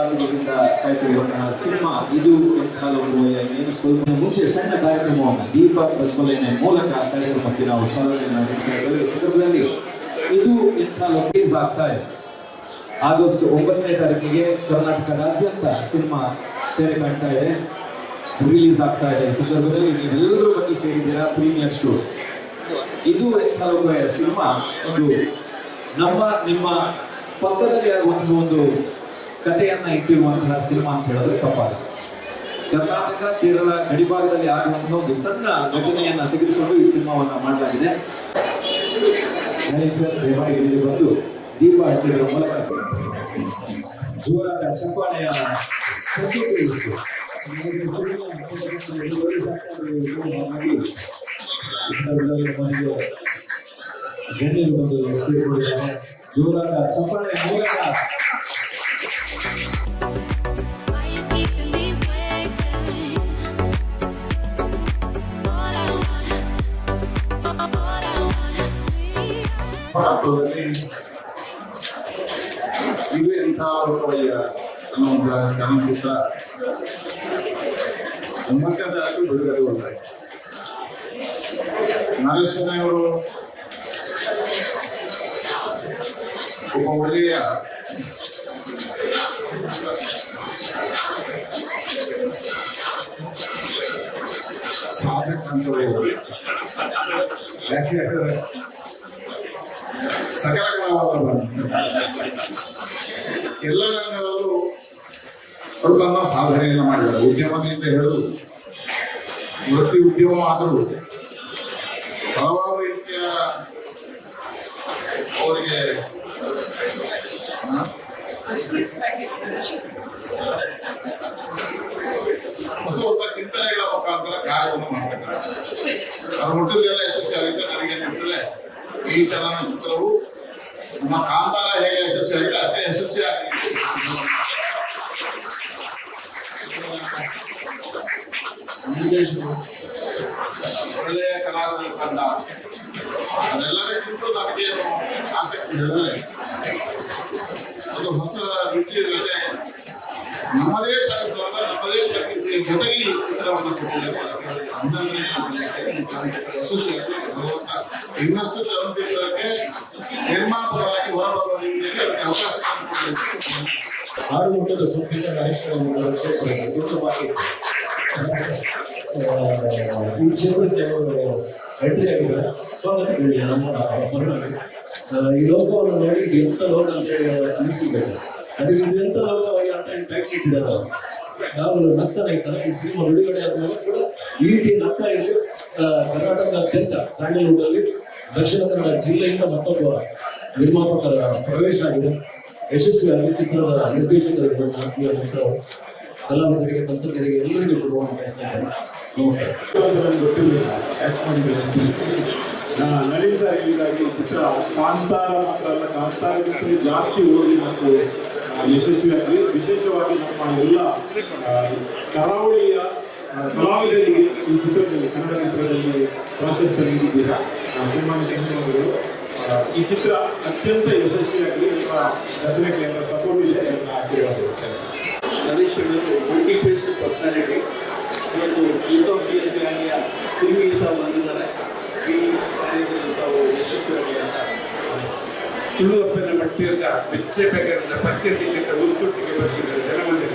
ಕಾಲದಿಂದ ಕಾಯ್ತಿರುವಂತಹ ಸಿನಿಮಾ ಇದು ಎಂತಹ ಏನು ಸ್ವಲ್ಪ ಮುಂಚೆ ಸಣ್ಣ ಕಾರ್ಯಕ್ರಮವನ್ನು ದೀಪ ಪ್ರಜ್ವಲನೆ ಮೂಲಕ ಕಾರ್ಯಕ್ರಮಕ್ಕೆ ನಾವು ಚಾಲನೆಯನ್ನು ನೀಡ್ತಾ ಸಂದರ್ಭದಲ್ಲಿ ಇದು ಎಂಥ ರಿಲೀಸ್ ಆಗ್ತಾ ಇದೆ. ಆಗಸ್ಟ್ ಒಂಬತ್ತನೇ ತಾರೀಕಿಗೆ ಕರ್ನಾಟಕದಾದ್ಯಂತ ಸಿನಿಮಾ ತೆರೆ ಕಾಣ್ತಾ ಇದೆ. ರಿಲೀಸ್ ಆಗ್ತಾ ಇದೆ. ಸಂದರ್ಭದಲ್ಲಿ ನೀವೆಲ್ಲರೂ ಬಂದು ಸೇರಿದ್ದೀರಾ? ಪ್ರೀಮಿಯರ್ ಶೋ ಇದು ಎಂಥ ಸಿನಿಮಾ. ಒಂದು ನಮ್ಮ, ನಿಮ್ಮ ಪಕ್ಕದಲ್ಲಿ ಆಗುವಂತಹ ಒಂದು ಕಥೆಯನ್ನ ಇಟ್ಟಿರುವಂತಹ ಸಿನಿಮಾ ಅಂತ ಹೇಳಿದ್ರೆ ತಪ್ಪಾಗ ಕರ್ನಾಟಕ, ಕೇರಳ ಗಡಿಭಾಗದಲ್ಲಿ ಆಗುವಂತಹ ಒಂದು ಸಣ್ಣ ರಚನೆಯನ್ನ ತೆಗೆದುಕೊಂಡು ಈ ಸಿನಿಮಾವನ್ನ ಮಾಡಲಾಗಿದೆ. ಸರ್ ಬಂದು ದೀಪ ಹಚ್ಚಿರುವ ಮೂಲಕ ಜೋರಾದ ಗಣ್ಯರು ಬಂದು ಸೇರಿಕೊಂಡಿದ್ದಾರೆ. ಜೋರಾದ ಚಪ್ಪಾಳೆಯ ಮೂಲಕ ಭಾರತದಲ್ಲಿ ಇದು ಎಂಥ ಲೋಕವಯ್ಯ ಅನ್ನುವಂಥ ಚಲನಚಿತ್ರ ಒಂಬತ್ತನೇದಾಗಿ ಬಿಡುಗಡೆ ಹೊಂದಾಯಿತು ನರೇಶನವರು ಒಬ್ಬ ಒಳ್ಳೆಯ ಸಾಧಕ ಅಂತ. ಯಾಕೆ ಹೇಳಿದ್ರೆ ಸಕಲ ಗುಣವಾದವರು ಎಲ್ಲ ರಂಗದಲ್ಲೂ ಅವರು ತನ್ನ ಸಾಧನೆಯನ್ನು ಮಾಡಿದ್ದಾರೆ ಉದ್ಯಮದಿಂದ ಹಿಡಿದು ವೃತ್ತಿ ಉದ್ಯಮ ಆದರೂ ಹಲವಾರು ರೀತಿಯ ಅವರಿಗೆ ಹೊಸ ಹೊಸ ಚಿಂತನೆಗಳ ಮುಖಾಂತರ ಕಾರ್ಯವನ್ನು ಮಾಡ್ತಕ್ಕಂಥ ಅವ್ರ ಮುಟ್ಟದೆಲ್ಲ ಯಶಸ್ವಿ ಆಗಿದ್ದ ನನಗೆ ಅನಿಸಿದೆ ಈ ಚಲನಚಿತ್ರವು ನಮ್ಮ ಕಾಂತಾರ ಹೇಗೆ ಯಶಸ್ವಿ ಆಗಿದೆ ಅಷ್ಟೇ ಯಶಸ್ವಿ ಆಗಿದೆ ನಮ್ಮ ದೇಶವು ಒಳ್ಳೆಯ ಕಲಾವಿದರ ತಂಡ ಅದೆಲ್ಲದಕ್ಕಿಂತ ನಮಗೆ ಆಸಕ್ತಿ ಹೇಳಿದ್ರೆ ಒಂದು ಹೊಸ ರುಚಿಯ ಜೊತೆ ನಮ್ಮದೇ ಪರಿಸರದ ನಮ್ಮದೇ ಪ್ರಕೃತಿಯ ಜೊತೆಗೆ ಈ ಚಿತ್ರವನ್ನು ಕೊಟ್ಟಿದ್ದಾರೆ ಅದಕ್ಕೆ ಅವರಿಗೆ ಅಭಿನಂದನೆ ಸಲ್ಲಿಸ್ತೇನೆ. ಈ ಚಲನಚಿತ್ರ ಯಶಸ್ವಿಯಾಗಲಿ ಭಗವಂತ ಇನ್ನಷ್ಟು ಚಲನಚಿತ್ರಕ್ಕೆ ಆಡುಮುಟ್ಟದ ಗಣೇಶ್ವರ ಕ್ಷೇತ್ರ ಉತ್ತಮವಾಗಿ ಈ ಕ್ಷೇತ್ರಕ್ಕೆ ಅವರು ಎಂಟ್ರಿ ಆಗಿದ್ದಾರೆ ಸ್ವಾಗತ ನಮ್ಮ ಈ ಲೋಕವನ್ನು ನೋಡಿ ಎಂತ ಲೋಕ ಅಂತ ಹೇಳಿ ಅನಿಸಿದ್ದಾರೆ ಅದಕ್ಕೆ ಎಂತ ಲೋಕವಾಗಿ ಅಂತ ಟೈಟ್ ಇಟ್ಟಿದ್ದಾರೆ ನಾವು ನಗ್ತಾನೆ ಇರ್ತಾರೆ. ಈ ಸಿನಿಮಾ ಬಿಡುಗಡೆ ಆದ್ಮೇಲೆ ಕೂಡ ಈ ರೀತಿ ನಗ್ತಾ ಇದ್ದು ಕರ್ನಾಟಕದಾದ್ಯಂತ ಸ್ಯಾಂಡಲ್ವುಡ್ ಅಲ್ಲಿ ದಕ್ಷಿಣ ಕನ್ನಡ ಜಿಲ್ಲೆಯಿಂದ ಮತ್ತೊಬ್ಬ ನಿರ್ಮಾಪಕರ ಪ್ರವೇಶ ಆಗಿದೆ. ಯಶಸ್ವಿಯಾಗಿ ಚಿತ್ರದ ನಿರ್ದೇಶಕರಿಗೆ ಆತ್ಮೀಯ ಮಿತ್ರರು ಕಲಾವಿದರಿಗೆ, ತಂತ್ರಜ್ಞರಿಗೆ ಎಲ್ಲರಿಗೂ ಶುಭವನ್ನು ಬಯಸ್ತಾ ಇದ್ದೇನೆ ನಮಸ್ಕಾರ ಸರ್ ಚಿತ್ರ ಕಾಂತಾರ ಮಾತ್ರ ಅಲ್ಲ, ಕಾಂತಾರ ಚಿತ್ರ ಜಾಸ್ತಿ ಓದಿ ಮತ್ತು ಯಶಸ್ವಿಯಾಗಿ, ವಿಶೇಷವಾಗಿ ನಮ್ಮ ಎಲ್ಲ ಕರಾವಳಿಯ ಕಲಾವಿದರಿಗೆ ಈ ಚಿತ್ರದಲ್ಲಿ, ಕನ್ನಡ ಚಿತ್ರದಲ್ಲಿ ಪ್ರಾಶಸ್ತ್ಯ ನೀಡಿದ್ದೀರಾ? ತುಂಬಾ ಧನ್ಯವಾದಗಳು. ಈ ಚಿತ್ರ ಅತ್ಯಂತ ಯಶಸ್ವಿಯಾಗಿ ಡೆಫಿನೆಟ್ಲಿ ಎಲ್ಲರ ಸಪೋರ್ಟ್ ಇದೆ ಎಲ್ಲ ಆಶೀರ್ವಾದ ಅವರು ಮಲ್ಟಿ ಫೇಸ್ ಪರ್ಸನಾಲಿಟಿ ಇವತ್ತು ಯೂತ್ ಆಫ್ ಫಿಲ್ಮಿಗೆ ಸಹ ಬಂದಿದ್ದಾರೆ. ಈ ಕಾರ್ಯದಲ್ಲಿ ಸಹ ಯಶಸ್ವಿಯಾಗಿ ಅಂತ ತುಳುವಪ್ಪನ ಮಟ್ಟಿಯದ ಬೆಚ್ಚೆ ಬೆಗರದ ಪಚ್ಚೆ ಸಿಕ್ಕಿದ ಇಲ್ಲಿ ಬದುಕಿದ ಜನಮಂದಿರ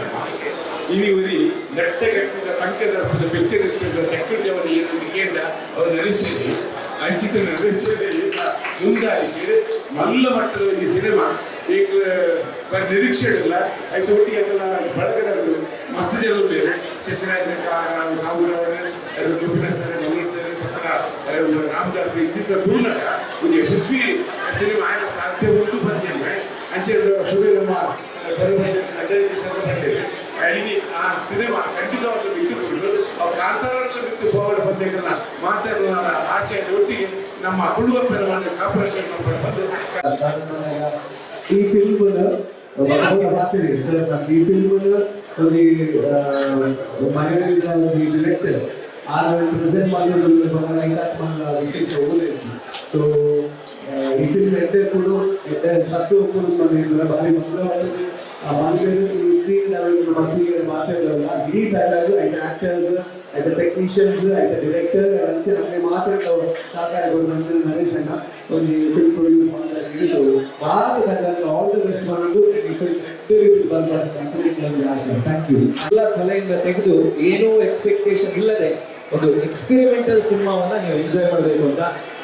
ಇನಿವರಿ ನೆಟ್ಟಗಟ್ಟಿದ ತಂಕದರ್ಪದ ಬೆಚ್ಚರಿತ್ತಿದ್ದ ತೆಕ್ಕಡಿಯವರ ಏನು ಕೇಂದ್ರ ಅವರು ನಡೆಸಿರಿ ನಡೆಸಿದೆ ಈಗ ಮುಂದಾಗಿ ಮಲ್ಲ ಮಟ್ಟದ ಈ ಸಿನಿಮಾ ಈಗ ಬರೀ ನಿರೀಕ್ಷೆ ಇಲ್ಲ ಆಯ್ತು, ಒಟ್ಟಿಗೆ ಎಲ್ಲ ಬಳಗದವರು ಮಸ್ತ್ ಜನ ಬೇರೆ. ಶಶಿರಾಜ ಪಕ್ಕದ ರಾಮದಾಸ್ ಈ ಚಿತ್ರ ಒಂದು ಯಶಸ್ವಿ ಸಿನಿಮಾ ಆಗ ಸಾಧ್ಯ ಉಂಟು ಬಂದಿಲ್ಲ ಅಂತ ಹೇಳಿದ ಸುರೇ ನಮ್ಮ ಸರ್ವಪಂಚ ಅದೇ ಸರ್ವಪಂಚ ಇಡೀ ಆ ಸಿನಿಮಾ ಖಂಡಿತವಾಗ್ಲೂ ಬಿಟ್ಟುಕೊಂಡು ಅವ್ರು ಕಾಂತಾರದಲ್ಲಿ ಬಿಟ್ಟು ಬಂದಿದ್ದಲ್ಲ ಮಾತಾಡುವ ಆಚೆ ಒಟ್ಟಿಗೆ ನಮ್ಮ ತುಳುವಪ್ಪನ ಕಾರ್ಪೊರೇಷನ್ ಬಂದು ಈ ಫಿಲ್ಮ್ ಮಾತಿದೆ ಸರ್ ಈ ಫಿಲ್ಮ್ ಒಂದು ಡಿರೆಕ್ಟರ್ ಆ ಪ್ರೆಸೆಂಟ್ ಮಾಡೋದ್ರಲ್ಲಿ ಬಹಳ ಇಲಾಖೆ ಮಾಡಲ ಹೋಗಲಿತ್ತು ಸೊ ಈ ಫಿಲ್ಮ್ ಎಡ್ಡೆ ಕೂಡ ಸತ್ತು ಕೂಡ ನಮಗೆ ಭಾರಿ ಮಂಗಳವಾರದಲ್ಲಿ ಆ ಮಂಗಳೂರು ಈ ಸ್ಕ್ರೀನ್ ಮಾತಾಡೋಲ್ಲ ಇಡೀ ತಂಡ ಐದು ಆಕ್ಟರ್ಸ್ ಆಯ್ತಾ ಟೆಕ್ನಿಷಿಯನ್ಸ್ ಆಯ್ತಾ ಡೈರೆಕ್ಟರ್ ಅಂಚೆ ನಮಗೆ ಮಾತ್ರ ಕೊಡು ಮಂಚಿನ ನರೇಶ್ ಅಣ್ಣ ಒಂದು ಫಿಲ್ಮ್ ಪ್ರೊಡ್ಯೂಸ್ ಮಾಡ್ತಾ ಸೊ ಭಾಳ ಸಣ್ಣ ಆಲ್ ದ ಬೆಸ್ಟ್ ಮಾಡೋದು ಥ್ಯಾಂಕ್ ಯು ಎಲ್ಲ ತಲೆಯಿಂದ ತೆಗೆದು ಏನೂ ಎಕ್ಸ್ಪೆಕ್ಟೇಷನ್ ಇಲ್ಲದೆ ಒಂದು ಎಕ್ಸ್ಪೆರಿಮೆಂಟಲ್ ಸಿನಿಮಾವನ್ನ ನೀವು ಎಂಜಾಯ್ ಮಾಡಬೇಕು ಅಂತ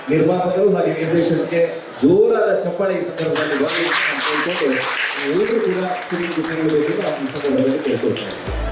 ನಿರ್ಮಾಪಕರು ಹಾಗೆ ನಿರ್ದೇಶಕರಿಗೆ ಜೋರಾದ ಚಪ್ಪಾಳೆ ಈ ಸಂದರ್ಭದಲ್ಲಿ ಅಂತ ಎಲ್ಲರೂ ಕೂಡ ಸ್ಕ್ರೀನ್ ತೆರಳಬೇಕು ಅಂತ ಈ ಸಂದರ್ಭದಲ್ಲಿ ಕೇಳ್ಕೊಳ್ತಾರೆ